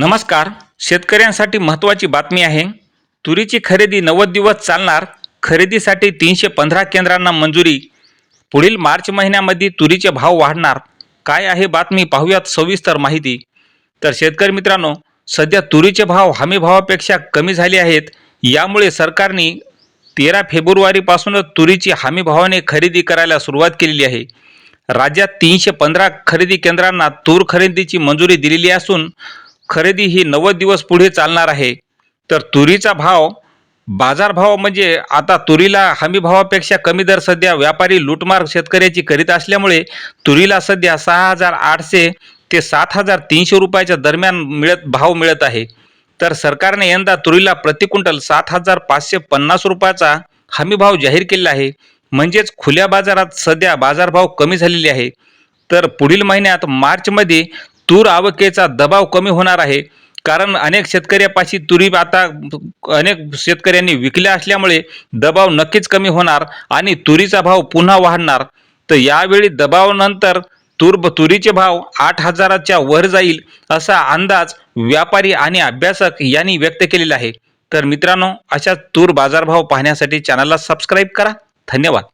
नमस्कार. शेतकऱ्यांसाठी महत्त्वाची बातमी आहे. तुरीची खरेदी नव्वद दिवस चालणार. खरेदीसाठी तीनशे पंधरा केंद्रांना मंजुरी. पुढील मार्च महिन्यामध्ये तुरीचे भाव वाढणार. काय आहे बातमी पाहूयात सविस्तर माहिती. तर शेतकरी मित्रांनो सध्या तुरीचे भाव हमी भावापेक्षा कमी झाले आहेत. यामुळे सरकारने तेरा फेब्रुवारीपासूनच तुरीची हमी भावाने खरेदी करायला सुरुवात केलेली आहे. राज्यात तीनशे पंधरा खरेदी केंद्रांना तूर खरेदीची मंजुरी दिलेली असून खरेदी ही नव्वद दिवस पुढे चालणार आहे. तर तुरीचा भाव बाजारभाव म्हणजे आता तुरीला हमी भावापेक्षा कमी दर सध्या व्यापारी लूटमार शेतकऱ्याची करीत असल्यामुळे तुरीला सध्या सहा हजार आठशे ते सात हजार तीनशे रुपयाच्या दरम्यान मिळत भाव मिळत आहे. तर सरकारने यंदा तुरीला प्रतिक्विंटल सात हजार पाचशे पन्नास रुपयाचा हमीभाव जाहीर केलेला आहे. म्हणजेच खुल्या बाजारात सध्या बाजारभाव कमी झालेले आहे. तर पुढील महिन्यात मार्चमध्ये तूर आवकेचा दबाव कमी होणार आहे. कारण अनेक शेतकऱ्यापाशी तुरी आता अनेक शेतकऱ्यांनी विकल्या असल्यामुळे दबाव नक्कीच कमी होणार आणि तुरीचा भाव पुन्हा वाढणार. तर यावेळी दबावानंतर तूर तुरीचे भाव आठ हजाराच्या वर जाईल असा अंदाज व्यापारी आणि अभ्यासक यांनी व्यक्त केलेला आहे. तर मित्रांनो अशा तूर बाजारभाव पाहण्यासाठी चॅनलला सबस्क्राईब करा. धन्यवाद.